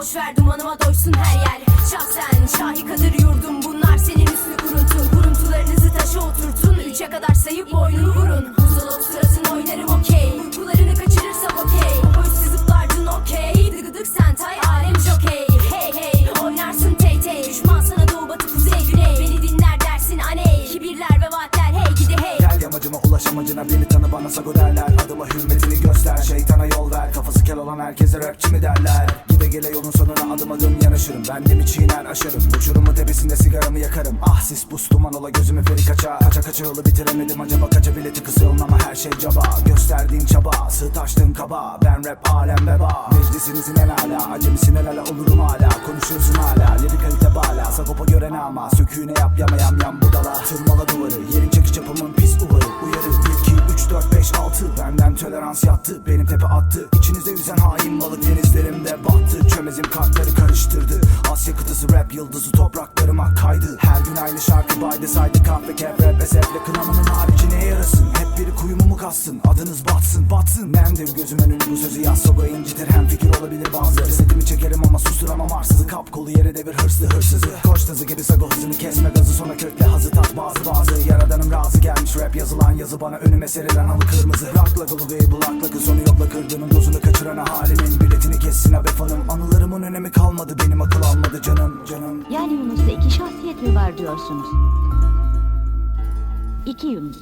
boş ver dumanıma doysun her yer. Şahsen şahikadır yurdum bunlar amacına beni tanı bana sago derler. Adıma hürmetini göster şeytana yol ver. Kafası kel olan herkese rapçi mi derler? Gide gele yolun sonuna adım adım yanaşırım. Ben de mi çiğner aşarım. Uçurumun tepesinde sigaramı yakarım. Ah sis buz duman ola gözüme feri kaça Kaça kaça yolu bitiremedim acaba kaça bileti kısılın ama her şey caba. Gösterdiğim çaba sığ taştım kaba. Ben rap alem veba Meclisinizin en ala Acemisin el ala olurum hala. Konuşuyorsun hala Lirik kalite bala. Sagopa gören ama Söküğüne yap yama yam yam budala. Tırmala duvarı Yerin çekiç yapımın pis uvarı. Uyarı 1 2 3 4 5 6 Benden tolerans yattı Benim tepe attı. İçinizde yüzen hain balık denizlerimde battı. Çömezim kartları karıştırdı. Asya kıtası rap yıldızı topraklarıma kaydı. Her gün aynı şarkı baydı saydı kahve kef rap esefle kınamanın harici neye yarasın. Hep biri kuyumu mu kassın? Adınız batsın batsın. Nemdir gözüm önünü bu sözü yaz. Soga incitir hem fikir olabilir bazıları. Setimi çekerim ama susturamam arsızı Kap kolu yere devir hırslı hırsızı. Koş tazı gibi sago hızını kesme gazı Sonra kökle hazı tat bazı bazı. Yaradanım razı gelmiş rap yazılan yazı bana Önüme serilen halı kırmızı. Rockla golu değil bulak lakı sonu yokla kırdığının dozunu kaçıran halimin Biletini kessin abi fanım Anılarımın önemi kalmadı benim akıl almadı canım canım. Yani Yunus'ta iki şahsiyet mi var diyorsunuz? İki Yunus.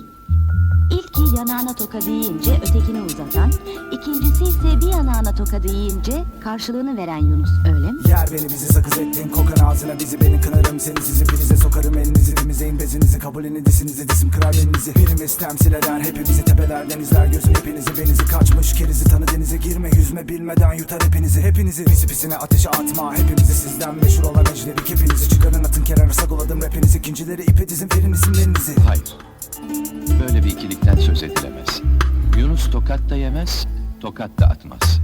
İlki yanağına toka deyince ötekini uzatan, ikincisi ise bir yanağına toka deyince karşılığını veren Yunus öyle mi? Yer beni bizi sakız ettin kokan ağzına bizi beni kınarım Seni sizi prize sokarım elinizi temizleyin bezinizi Kabulini disinizi disim kırar elinizi Birimiz temsil eder hepimizi tepelerden izler gözüm hepinizi Benizi kaçmış kerizi tanı denize girme yüzme bilmeden yutar hepinizi Hepinizi pisi pisine ateşe atma hepimizi sizden meşhur olan ecnebi Hepinizi çıkarın atın kenara sagoladım rapiniz ikincileri ipe dizin verin isimlerinizi Hayır. Böyle bir ikilikten söz edilemez. Yunus tokat da yemez, tokat da atmaz.